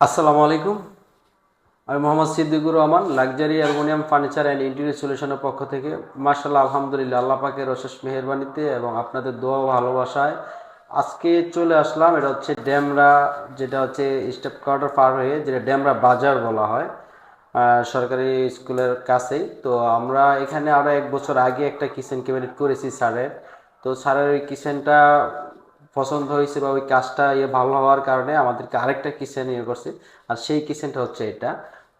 আসসালামু আলাইকুম। আমি Mohammad Siddiqur Rahman, luxury aluminium furniture and interior সলিউশনের পক্ষ থেকে। মার্শাল্লাহ আলহামদুলিল্লাহ, আল্লাহ পাকের অশেষ মেহেরবানিতে এবং আপনাদের দোয়া ভালোবাসায় আজকে চলে আসলাম। এটা হচ্ছে ড্যামরা যেটা হচ্ছে স্টেপ কোয়ার্টার পার হয়ে, যেটা ড্যামরা বাজার বলা হয় সরকারি স্কুলের কাছেই। তো আমরা এখানে আরও এক বছর আগে একটা কিচেন ক্যাবিনেট করেছি স্যারের। তো স্যারের ওই কিচেনটা পছন্দ হয়েছে বা ওই কাজটা ইয়ে ভালো হওয়ার কারণে আমাদেরকে আরেকটা কিচেন ইয়ে করছে। আর সেই কিচেনটা হচ্ছে এটা।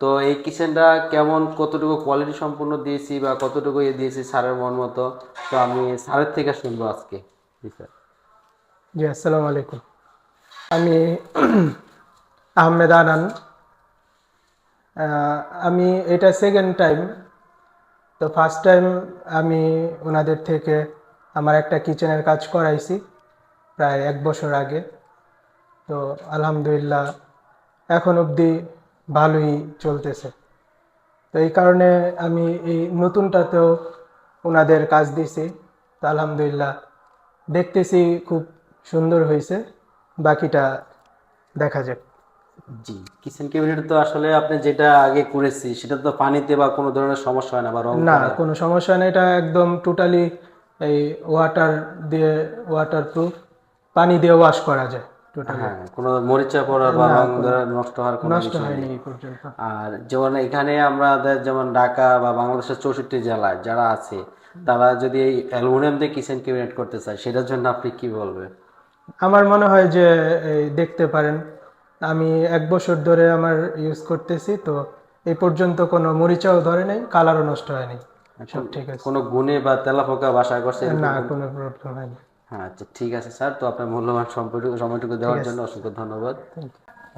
তো এই কিচেনটা কেমন কতটুকু কোয়ালিটি সম্পূর্ণ দিয়েছি বা কতটুকু ইয়ে দিয়েছি স্যারের মন মতো? তো আমি স্যারের থেকে শুনব আজকে। জি স্যার। জি, আসসালামু আলাইকুম। আমি আহমেদ আনান। আমি এটা সেকেন্ড টাইম তো ফার্স্ট টাইম আমি ওনাদের থেকে আমার একটা কিচেনের কাজ করাইছি। প্রায় এক বছর আগে। তো আলহামদুলিল্লাহ এখন অবধি ভালোই চলতেছে। তো এই কারণে আমি এই নতুনটাতেও ওনাদের কাজ দিছি। তো আলহামদুলিল্লাহ দেখতেছি খুব সুন্দর হয়েছে। বাকিটা দেখা যাক। জি কিচেন ক্যাবিনেট তো আসলে আপনি যেটা আগে করেছি সেটা তো পানিতে বা কোনো ধরনের সমস্যা হয় না বা রং না কোনো সমস্যা নেই। এটা একদম টোটালি এই ওয়াটার দিয়ে ওয়াটার প্রুফ পানি দিয়ে ওয়াশ করা যায় হ্যাঁ কোনো মরিচা পড়া বা রং নষ্ট হওয়ার কোনো নষ্ট বিষয় নেই। হয়নি পর্যন্ত। আর যেমন এখানে আমাদের যেমন ঢাকা বা বাংলাদেশের চৌষট্টি জেলায় যারা আছে তারা যদি এই অ্যালুমিনিয়াম দিয়ে কিচেন ক্যাবিনেট করতে চায় সেটার জন্য আপনি কি বলবেন? আমার মনে হয় যে এই দেখতে পারেন আমি এক বছর ধরে আমার ইউজ করতেছি তো এই পর্যন্ত কোনো মরিচাও ধরে নেই কালারও নষ্ট হয়নি। সব ঠিক আছে। কোনো গুণে বা তেলাপোকা বাসা করছে না কোনো প্রবলেম হয়নি। হ্যাঁ আচ্ছা ঠিক আছে স্যার তো আপনার মূল্যবান সম্পর্কে সময়টুকু দেওয়ার জন্য অসংখ্য ধন্যবাদ।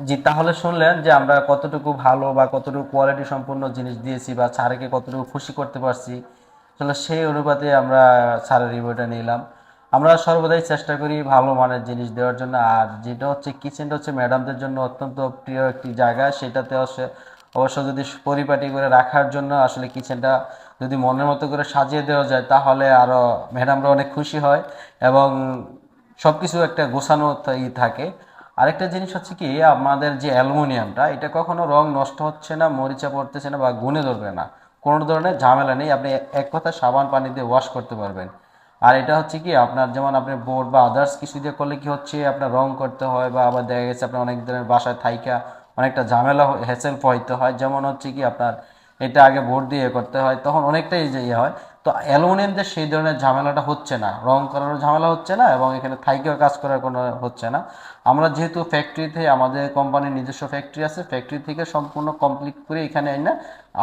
জি তাহলে শুনলেন যে আমরা কতটুকু ভালো বা কতটুকু কোয়ালিটি সম্পূর্ণ জিনিস দিয়েছি বা স্যারকে কতটুকু খুশি করতে পারছি। আসলে সেই অনুপাতে আমরা স্যারের রিভিউটা নিলাম। আমরা সর্বদাই চেষ্টা করি ভালো মানের জিনিস দেওয়ার জন্য। আর যেটা হচ্ছে কিচেনটা হচ্ছে ম্যাডামদের জন্য অত্যন্ত প্রিয় একটি জায়গা। সেটাতে হচ্ছে অবশ্য যদি পরিপাটি করে রাখার জন্য আসলে কিচেনটা যদি মনের মতো করে সাজিয়ে দেওয়া যায়, তাহলে আরও ম্যাডামরা অনেক খুশি হয় এবং সবকিছু একটা গোছানো থাকে। আরেকটা জিনিস হচ্ছে কি, আমাদের যে অ্যালুমিনিয়ামটা, এটা কখনো রং নষ্ট হচ্ছে না, মরিচা পড়তেছে না বা গুনে ধরবে না। কোনো ধরনের ঝামেলা নেই, আপনি এক কথা সাবান পানি দিয়ে ওয়াশ করতে পারবেন। আর এটা হচ্ছে কি, আপনার যেমন আপনি বোর্ড বা আদার্স কিছু দিয়ে করলে কি হচ্ছে, আপনার রং করতে হয় বা আবার দেখা গেছে আপনার অনেক ধরনের বাসায় থাইকা অনেকটা ঝামেলা হ্যাসেল পোহাইতে হয়। যেমন হচ্ছে কি, আপনার এটা আগে ভোট দিয়ে করতে হয়, তখন অনেকটাই যে ইয়ে হয়। তো অ্যালুমিনিয়াম দিয়ে সেই ধরনের ঝামেলাটা হচ্ছে না। রং করারও ঝামেলা হচ্ছে না এবং এখানে থাইকেও কাজ করার কোনো হচ্ছে না। আমরা যেহেতু ফ্যাক্টরিতে, আমাদের কোম্পানির নিজস্ব ফ্যাক্টরি আছে, ফ্যাক্টরি থেকে সম্পূর্ণ কমপ্লিট করে এখানে আই না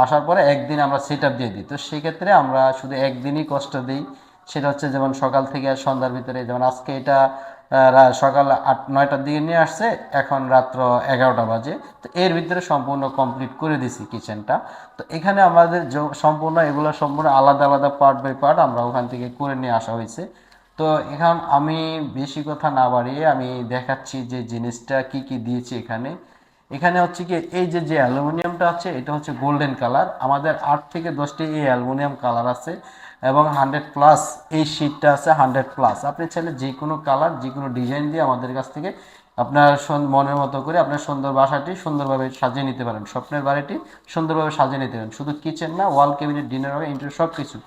আসার পরে একদিন আমরা সেট দিয়ে দিই। তো সেক্ষেত্রে আমরা শুধু একদিনই কষ্ট দিই। সেটা হচ্ছে যেমন সকাল থেকে সন্ধ্যার ভিতরে, যেমন আজকে এটা সকাল আট নয়টার দিকে নিয়ে আসছে, এখন রাত্র এগারোটা বাজে। তো এর ভিতরে সম্পূর্ণ কমপ্লিট করে দিছি কিচেনটা তো এখানে আমাদের সম্পূর্ণ এগুলো সম্পূর্ণ আলাদা আলাদা পার্ট বাই পার্ট আমরা ওখান থেকে করে নিয়ে আসা হয়েছে। তো এখন আমি বেশি কথা না বাড়িয়ে আমি দেখাচ্ছি যে জিনিসটা কি কি দিয়েছি এখানে। এখানে হচ্ছে কি, এই যে যে অ্যালুমিনিয়ামটা আছে, এটা হচ্ছে গোল্ডেন কালার। আমাদের আট থেকে দশটি এই অ্যালুমিনিয়াম কালার আছে এবং হান্ড্রেড প্লাস এই শিটটা আছে হান্ড্রেড প্লাস। আপনি চাইলে যে কোনো কালার, যে কোনো ডিজাইন দিয়ে আমাদের কাছ থেকে আপনার মনের মতো করে আপনার সুন্দর বাসাটি সুন্দরভাবে সাজিয়ে নিতে পারেন। স্বপ্নের বাড়িটি সুন্দরভাবে সাজিয়ে নিতে পারেন। শুধু কিচেন না, ওয়াল ক্যাবিনেট, ডিনার হবে ইন্টার সব কিছু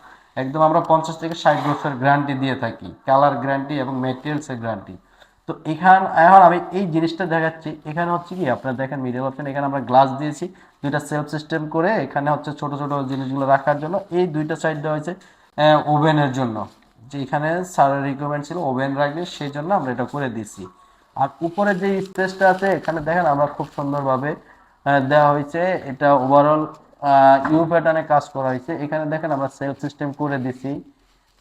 একদম আমরা পঞ্চাশ থেকে ষাট বছর গ্যারান্টি দিয়ে থাকি। কালার গ্যারান্টি এবং মেটেরিয়ালসের গ্যারান্টি। তো এখান, এখন আমি এই জিনিসটা দেখাচ্ছি। এখানে হচ্ছে কি, আপনারা দেখেন মিডিয়াল অপশন এখানে আমরা গ্লাস দিয়েছি, দুইটা সেলফ সিস্টেম করে এখানে হচ্ছে ছোট ছোট জিনিসগুলো রাখার জন্য। এই দুইটা সাইড দেওয়া হয়েছে ওভেনের জন্য। যে এখানে স্যারের রিকোয়ারমেন্ট ছিল ওভেন রাখবে, সেই জন্য আমরা এটা করে দিছি আর উপরে যে স্পেসটা আছে, এখানে দেখেন আমরা খুব সুন্দরভাবে দেওয়া হয়েছে। এটা ওভারঅল ইউ প্যাটার্নে কাজ করা হয়েছে। এখানে দেখেন আমরা সেলফ সিস্টেম করে দিছি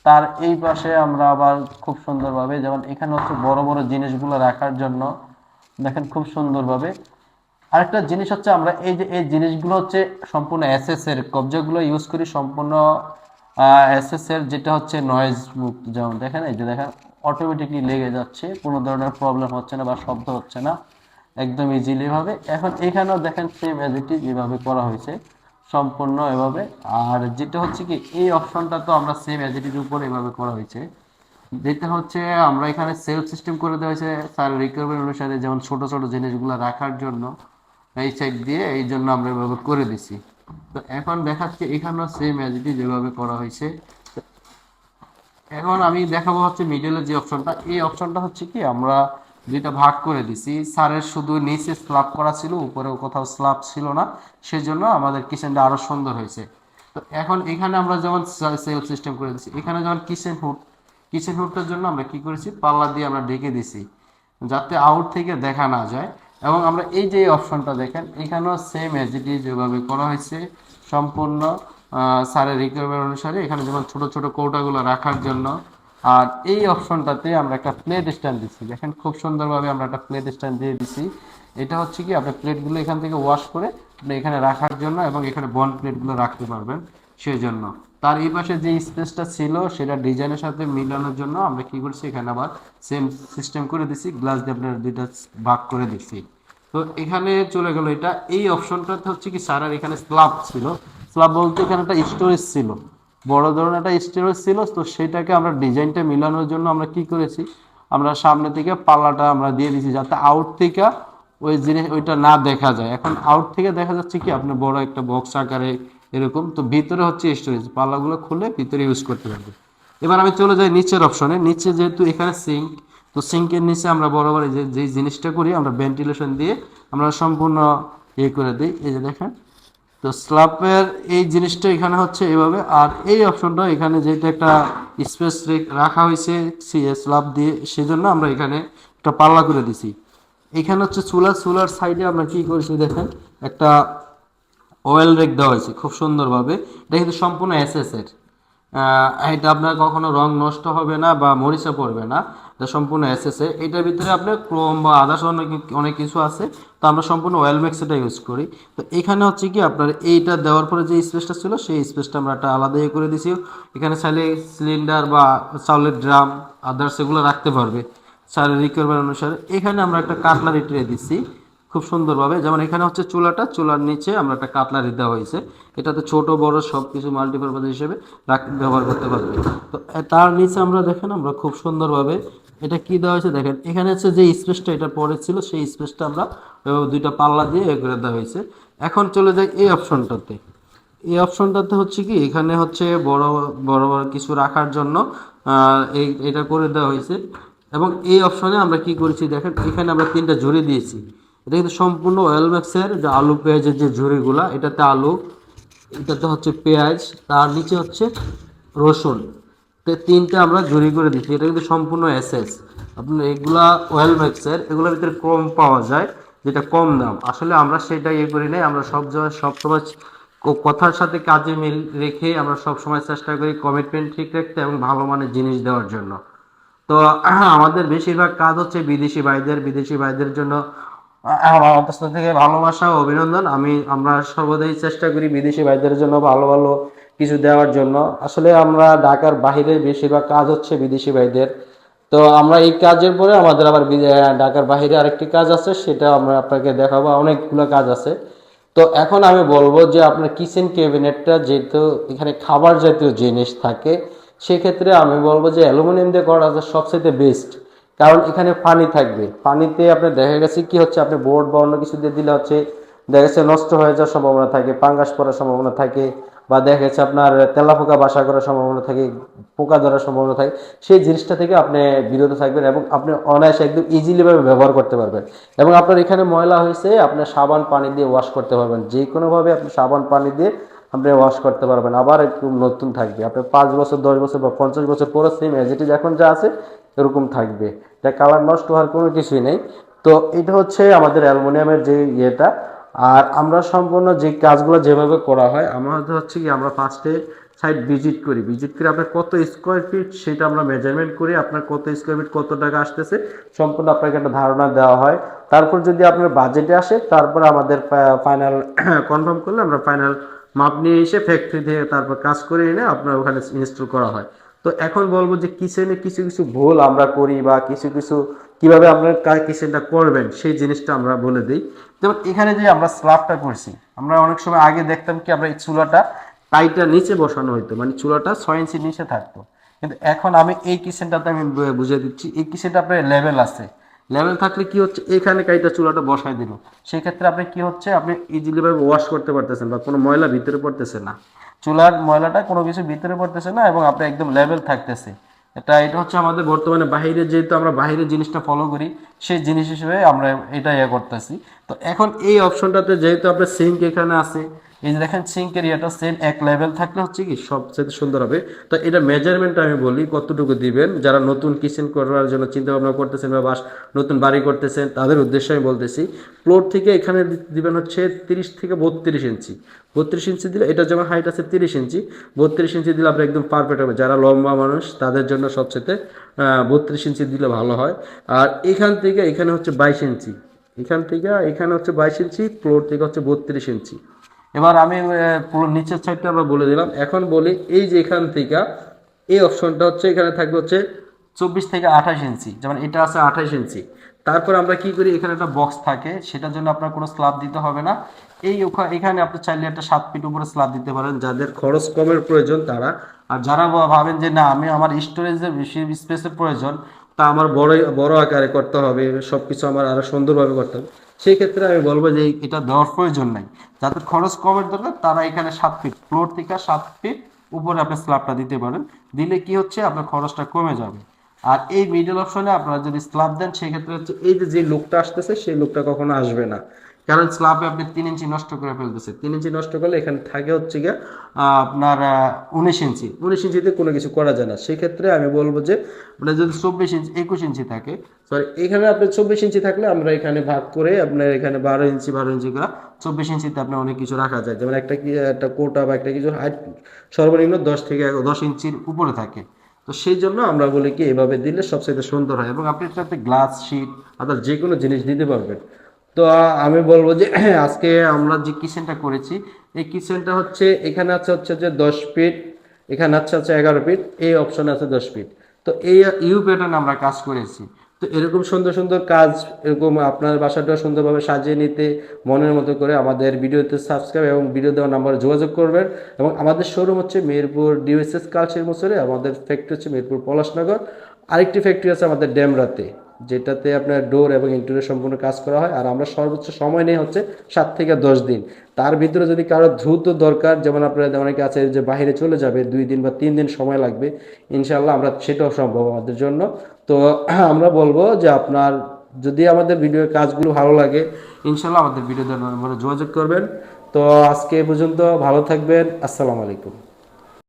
তার এই পাশে আমরা আবার খুব সুন্দরভাবে, যেমন এখানে হচ্ছে বড় বড় জিনিসগুলো রাখার জন্য, দেখেন খুব সুন্দরভাবে। আরেকটা জিনিস হচ্ছে আমরা এই যে, এই জিনিসগুলো হচ্ছে সম্পূর্ণ এসএস এর, কবজাগুলো ইউজ করি সম্পূর্ণ এসএস এর, যেটা হচ্ছে নয়েজ মুক্ত যেমন দেখেন, এই যে দেখেন অটোমেটিকলি লেগে যাচ্ছে, কোনো ধরনের প্রবলেম হচ্ছে না বা শব্দ হচ্ছে না, একদম ইজিলি ভাবে। এখন এখানেও দেখেন সেম এজ ইট ইজ করা হয়েছে। সম্পূর্ণ এভাবে। আর যেটা হচ্ছে কি, এই অপশনটা তো আমরা সেম ইজ উপর এভাবে করা হয়েছে। যেটা হচ্ছে, আমরা এখানে সেলফ সিস্টেম করে দেওয়া হয়েছে স্যার রিকোয়ারমেন্ট অনুসারে, যেমন ছোট ছোট জিনিসগুলো রাখার জন্য এই সাইড দিয়ে, এই জন্য আমরা এভাবে করে দিছি। তো এখন দেখাচ্ছে এখানেও সেম অ্যাজিটি যেভাবে করা হয়েছে। এখন আমি দেখাবো হচ্ছে মিডলের যে অপশনটা এই অপশনটা হচ্ছে কি, আমরা দুইটা ভাগ করে দিছি। স্যারের শুধু নিচে স্ল্যাব করা ছিল উপরেও কোথাও স্ল্যাব ছিল না। সেজন্য আমাদের কিচেনটা আরও সুন্দর হয়েছে। তো এখন এখানে আমরা যেমন সেলফ সিস্টেম করে দিছি এখানে যেমন কিচেন হুড কিচেন হুডটার জন্য আমরা কি করেছি? পাল্লা দিয়ে আমরা ঢেকে দিছি যাতে আউট থেকে দেখা না যায়। এবং আমরা এই যে অপশনটা দেখেন এখানেও সেম এজ ইট ইজ যেভাবে করা হয়েছে। সম্পূর্ণ আহ, স্যারের রিকোয়ারমেন্ট অনুসারে এখানে যেমন ছোট ছোট কৌটাগুলো রাখার জন্য আর এই অপশনটাতে আমরা একটা প্লেট স্ট্যান্ড দিচ্ছি। দেখেন খুব সুন্দরভাবে আমরা একটা প্লেট স্ট্যান্ড দিয়ে দিচ্ছি। এটা হচ্ছে কি আপনার প্লেটগুলো এখান থেকে ওয়াশ করে আপনি এখানে রাখার জন্য এবং এখানে বন প্লেটগুলো রাখতে পারবেন সেই জন্য তার এই পাশে যে স্পেসটা ছিল, সেটা ডিজাইনের সাথে মিলানোর জন্য আমরা কি করছি, এখানে আবার সেম সিস্টেম করে দিছি গ্লাস দিয়ে আপনার দুইটা ভাগ করে দিচ্ছি। তো এখানে চলে গেল এটা। এই অপশনটাতে হচ্ছে কি সারার এখানে স্ল্যাব ছিল। স্ল্যাব বলতে এখানে একটা স্টোরেজ ছিল। বড় ধরনের একটা স্টোরেজ ছিল, তো সেটাকে আমরা ডিজাইনটা মিলানোর জন্য আমরা কি করেছি? আমরা সামনে থেকে পাল্লাটা আমরা দিয়ে দিয়েছি যাতে আউট থেকে ওই জিনিস, ওইটা না দেখা যায়। এখন আউট থেকে দেখা যাচ্ছে কি, আপনি বড় একটা বক্স আকারে এরকম, তো ভিতরে হচ্ছে স্টোরেজ পাল্লাগুলো খুলে ভিতরে ইউজ করতে পারবে এবার আমি চলে যাই নিচের অপশনে নিচে যেহেতু এখানে সিঙ্ক তো সিঙ্কের নিচে আমরা বরাবর এই যে, যেই জিনিসটা করি, আমরা ভেন্টিলেশন দিয়ে আমরা সম্পূর্ণ ইয়ে করে দিই। এই যে দেখেন তো স্ল্যাপের এই জিনিসটা এখানে হচ্ছে এভাবে, আর এই অপশনটা এখানে যেহেতু একটা স্পেস রাখা হয়েছে স্ল্যাব দিয়ে, সেজন্য আমরা এখানে একটা পাল্লা করে দিছি। এখানে হচ্ছে চুলা, চুলার সাইডে আমরা কি করেছি দেখেন, একটা অয়েল রেক দেওয়া হয়েছে খুব সুন্দরভাবে। এটা কিন্তু সম্পূর্ণ এসএস এর। এটা আপনার কখনো রং নষ্ট হবে না বা মরিচা পড়বে না। এটা সম্পূর্ণ এসএস এর এটার ভিতরে আপনার ক্রোম বা আদার্স অনেক অনেক কিছু আছে। তো আমরা সম্পূর্ণ অয়েল ম্যাক্স এটা ইউজ করি। তো এখানে হচ্ছে কি আপনার এইটা দেওয়ার পরে যে স্পেসটা ছিল, সেই স্পেসটা আমরা একটা আলাদা ইয়ে করে দিছি। এখানে চাইলে সিলিন্ডার বা চাউলের ড্রাম আদার্স এগুলো রাখতে পারবে। স্যারের রিকোয়ারমেন্ট অনুসারে। এখানে আমরা একটা কাটলারি ট্রে দিচ্ছি খুব সুন্দরভাবে। যেমন এখানে হচ্ছে চুলাটা, চুলার নিচে আমরা একটা কাটলারি দেওয়া হয়েছে। এটাতে ছোট, বড় সব কিছু মাল্টিপারপাস হিসেবে ব্যবহার করতে পারবে। তো তার নিচে আমরা দেখেন আমরা খুব সুন্দরভাবে এটা কি দেওয়া হয়েছে দেখেন। এখানে হচ্ছে যে স্পেসটা এটা পরে ছিল, সেই স্পেসটা আমরা দুইটা পাল্লা দিয়ে করে দেওয়া হয়েছে। এখন চলে যাই এই অপশনটাতে। এই অপশনটাতে হচ্ছে কি, এখানে হচ্ছে বড় বড় বড় কিছু রাখার জন্য এই, এটা করে দেওয়া হয়েছে। এবং এই অপশনে আমরা কি করেছি দেখেন, এখানে আমরা তিনটা ঝুড়ি দিয়েছি। এটা কিন্তু সম্পূর্ণ অয়েল যে আলু পেঁয়াজের যে ঝুড়িগুলা, এটাতে আলু, এটাতে হচ্ছে পেঁয়াজ, তার নিচে হচ্ছে রসুন। তো তিনটা আমরা ঝুড়ি করে দিচ্ছি, এটা কিন্তু সম্পূর্ণ এসএস আপনার এগুলা ম্যাক্সের এগুলোর ভিতরে কম পাওয়া যায়, যেটা কম দাম। আসলে আমরা সেটা ইয়ে করি নাই, আমরা সব জায়গায়, সব সময় কথার সাথে কাজে মিল রেখে আমরা সব সময় চেষ্টা করি কমিটমেন্ট ঠিক রাখতে এবং ভালো মানের জিনিস দেওয়ার জন্য। তো, আমাদের বেশিরভাগ কাজ হচ্ছে বিদেশি ভাইদের বিদেশি ভাইদের জন্য আমার অন্তস্থ থেকে ভালোবাসা ও অভিনন্দন। আমি, আমরা সর্বদাই চেষ্টা করি বিদেশি ভাইদের জন্য ভালো ভালো কিছু দেওয়ার জন্য। আসলে আমরা ঢাকার বাইরে বেশিরভাগ কাজ হচ্ছে বিদেশি ভাইদের। তো আমরা এই কাজের পরে আমাদের আবার ঢাকার বাইরে আরেকটি কাজ আছে, সেটা আমরা আপনাকে দেখাবো। অনেকগুলো কাজ আছে। তো এখন আমি বলব যে আপনার কিচেন ক্যাবিনেটটা যেহেতু এখানে খাবার জাতীয় জিনিস থাকে, সেক্ষেত্রে আমি বলব যে অ্যালুমিনিয়াম দিয়ে করা সবচেয়ে বেস্ট কারণ এখানে পানি থাকবে। পানিতে আপনার দেখা গেছে কি হচ্ছে, আপনি বোর্ড বা অন্য কিছু দিয়ে দিলে হচ্ছে দেখা যাচ্ছে নষ্ট হয়ে যাওয়ার সম্ভাবনা থাকে পাঙ্গাস পড়ার সম্ভাবনা থাকে, বা দেখা গেছে আপনার তেলাপোকা বাসা করার সম্ভাবনা থাকে, পোকা ধরার সম্ভাবনা থাকে, সেই জিনিসটা থেকে আপনি বিরত থাকবেন এবং আপনি অনায়াসে একদম ইজিলিভাবে ব্যবহার করতে পারবেন। এবং আপনার এখানে ময়লা হয়েছে, আপনার সাবান পানি দিয়ে ওয়াশ করতে পারবেন। যে কোনোভাবে আপনি সাবান পানি দিয়ে আপনি ওয়াশ করতে পারবেন। আবার একটু নতুন থাকবে। আপনি পাঁচ বছর, দশ বছর বা পঞ্চাশ বছর পরে সেম এজিটিজ এখন যা আছে, এরকম থাকবে। এটা কালার নষ্ট হওয়ার কোনো কিছুই নেই। তো এটা হচ্ছে আমাদের অ্যালুমিনিয়ামের যে ইয়েটা। আর আমরা সম্পূর্ণ যে কাজগুলো যেভাবে করা হয় আমাদের হচ্ছে কি, আমরা ফার্স্টে সাইট ভিজিট করি। ভিজিট করে আপনার কত স্কোয়ার ফিট সেটা আমরা মেজারমেন্ট করি। আপনার কত স্কোয়ার ফিট কত টাকা আসতেছে, সম্পূর্ণ আপনাকে একটা ধারণা দেওয়া হয়। তারপর যদি আপনার বাজেটে আসে, তারপর আমাদের ফাইনাল কনফার্ম করলে আমরা ফাইনাল মাপ নিয়ে এসে ফ্যাক্টরি থেকে তারপর কাজ করে এনে আপনার ওখানে ইনস্টল করা হয়। তো এখন বলব যে কিচেনে কিছু কিছু ভুল আমরা করি বা কিছু কিছু কীভাবে আপনার কিচেনটা করবেন, সেই জিনিসটা আমরা বলে দিই। যেমন এখানে যে আমরা স্ল্যাবটা করছি, আমরা অনেক সময় আগে দেখতাম কি আমরা এই চুলাটা টাইটা নিচে বসানো হইতো মানে চুলাটা ছয় ইঞ্চি নিচে থাকতো। কিন্তু এখন আমি এই কিচেনটাতে আমি বুঝিয়ে দিচ্ছি, এই কিচেনটা আপনার লেভেল আছে। লেভেল থাকলে কি হচ্ছে? এখানে কাইটা চুলাটা বসায় দিল। সেক্ষেত্রে আপনি কি হচ্ছে? আপনি ইজিলি ভাবে ওয়াশ করতে পারতেছেন বা কোনো ময়লা ভিতরে পড়তেছে না। চুলার ময়লাটা কোনো কিছু ভিতরে পড়তেছে না এবং আপনি একদম লেভেল থাকতেছে। এটা এটা হচ্ছে আমাদের বর্তমানে বাইরে যেহেতু আমরা বাইরে জিনিসটা ফলো করি, সেই জিনিস হিসেবে আমরা এটা ইয়ে করতেছি। তো এখন এই অপশনটাতে যেহেতু আপনার সিঙ্ক এখানে আছে এই যে দেখেন সিঙ্কের ইয়েটা সেম এক লেভেল থাকলে হচ্ছে কি সবচেয়ে সুন্দর হবে। তো এটা মেজারমেন্ট আমি বলি, কতটুকু দিবেন। যারা নতুন কিচেন করার জন্য চিন্তা ভাবনা করতেছেন বা বাস, নতুন বাড়ি করতেছেন, তাদের উদ্দেশ্যে আমি বলতেছি ফ্লোর থেকে এখানে দিবেন হচ্ছে তিরিশ থেকে বত্রিশ ইঞ্চি। বত্রিশ ইঞ্চি দিলে, এটা যেমন হাইট আছে তিরিশ ইঞ্চি, বত্রিশ ইঞ্চি দিলে আপনার একদম পারফেক্ট হবে। যারা লম্বা মানুষ, তাদের জন্য সবচেয়ে বত্রিশ ইঞ্চি দিলে ভালো হয়। আর এখান থেকে, এখানে হচ্ছে বাইশ ইঞ্চি। এখান থেকে, এখানে হচ্ছে বাইশ ইঞ্চি ফ্লোর থেকে হচ্ছে বত্রিশ ইঞ্চি। এবার আমি পুরো নিচের সাইডটা আমরা বলে দিলাম। এখন বলি, এই যে এখান থেকে, এই অপশনটা হচ্ছে, এখানে থাকবে হচ্ছে চব্বিশ থেকে আঠাশ ইঞ্চি। যেমন এটা আছে আঠাশ ইঞ্চি। তারপর আমরা কি করি, এখানে একটা বক্স থাকে, সেটার জন্য আপনার কোনো স্ল্যাব দিতে হবে না। এই এখানে আপনি চাইলে একটা সাত ফিট উপরে স্ল্যাব দিতে পারেন, যাদের খরচ কমের প্রয়োজন তারা। আর যারা ভাবেন যে, না, আমি আমার স্টোরেজের বেশি স্পেসের প্রয়োজন, তা আমার বড় বড় আকারে করতে হবে সব কিছু আমার আরও সুন্দরভাবে করতে হবে। সেই ক্ষেত্রে আমি বলব যে এটা দেওয়ার প্রয়োজন নাই। যাদের খরচ কমের দরকার তারা এখানে সাত ফিট ফ্লোর থেকে সাত ফিট উপরে আপনি স্ল্যাবটা দিতে পারেন। দিলে কি হচ্ছে? আপনার খরচটা কমে যাবে। আর এই মিডল অপশনে আপনারা যদি স্ল্যাব দেন, সেক্ষেত্রে হচ্ছে এই যে লোকটা আসতেছে, সেই লোকটা কখনো আসবে না। কারণ স্ল্যাবে আপনি তিন ইঞ্চি নষ্ট করে ফেলতেছে। তিন ইঞ্চি নষ্ট করলে এখানে থাকে হচ্ছে গিয়ে আপনার উনিশ ইঞ্চি। উনিশ ইঞ্চিতে কোনো কিছু করা যায় না। সেক্ষেত্রে আমি বলব যে, আপনার যদি চব্বিশ ইঞ্চি, একুশ ইঞ্চি থাকে সরি এখানে আপনার চব্বিশ ইঞ্চি থাকলে আমরা এখানে ভাগ করে আপনার এখানে বারো ইঞ্চি বারো ইঞ্চি করে চব্বিশ ইঞ্চিতে আপনার অনেক কিছু রাখা যায়। যেমন একটা কি, একটা কোটা বা একটা কিছু হাইট সর্বনিম্ন দশ থেকে দশ ইঞ্চির উপরে থাকে। তো সেই জন্য আমরা বলি কি, এভাবে দিলে সবচেয়ে সুন্দর হয়। এবং আপনি এটাতে গ্লাস, শিট অর্থাৎ যে কোনো জিনিস দিতে পারবেন। তো আমি বলব যে আজকে আমরা যে কিচেনটা করেছি, এই কিচেনটা হচ্ছে, এখানে আছে হচ্ছে যে দশ ফিট, এখানে আছে হচ্ছে এগারো ফিট, এই অপশন আছে দশ ফিট। তো এই ইউ প্যাটার্ন আমরা কাজ করেছি। তো এরকম সুন্দর সুন্দর কাজ, এরকম আপনার বাসাটা সুন্দরভাবে সাজিয়ে নিতে, মনের মতো করে আমাদের ভিডিওতে সাবস্ক্রাইব এবং ভিডিও দেওয়ার নাম্বারে যোগাযোগ করবেন। এবং আমাদের শোরুম হচ্ছে মেহেরপুর ডিওএসএস কালচার মোসরে আমাদের ফ্যাক্টরি হচ্ছে মেহেরপুর পলাশনগর। আরেকটি ফ্যাক্টরি আছে আমাদের ড্যামরাতে যেটাতে আপনার ডোর এবং ইন্টেরিয়র সম্পূর্ণ কাজ করা হয়, আর আমরা সর্বোচ্চ সময় নেই হচ্ছে সাত থেকে দশ দিন। তার ভিতরে যদি কারও দ্রুত দরকার, যেমন আপনার অনেকে আছে যে বাইরে চলে যাবে, দুই দিন বা তিন দিন সময় লাগবে ইনশাল্লাহ আমরা সেটাও সম্ভব আমাদের জন্য। তো আমরা বলব যে আপনার, যদি আমাদের ভিডিও কাজগুলো ভালো লাগে ইনশাল্লাহ আমাদের ভিডিও যোগাযোগ করবেন। তো আজকে এ পর্যন্ত ভালো থাকবেন, আসসালামু আলাইকুম।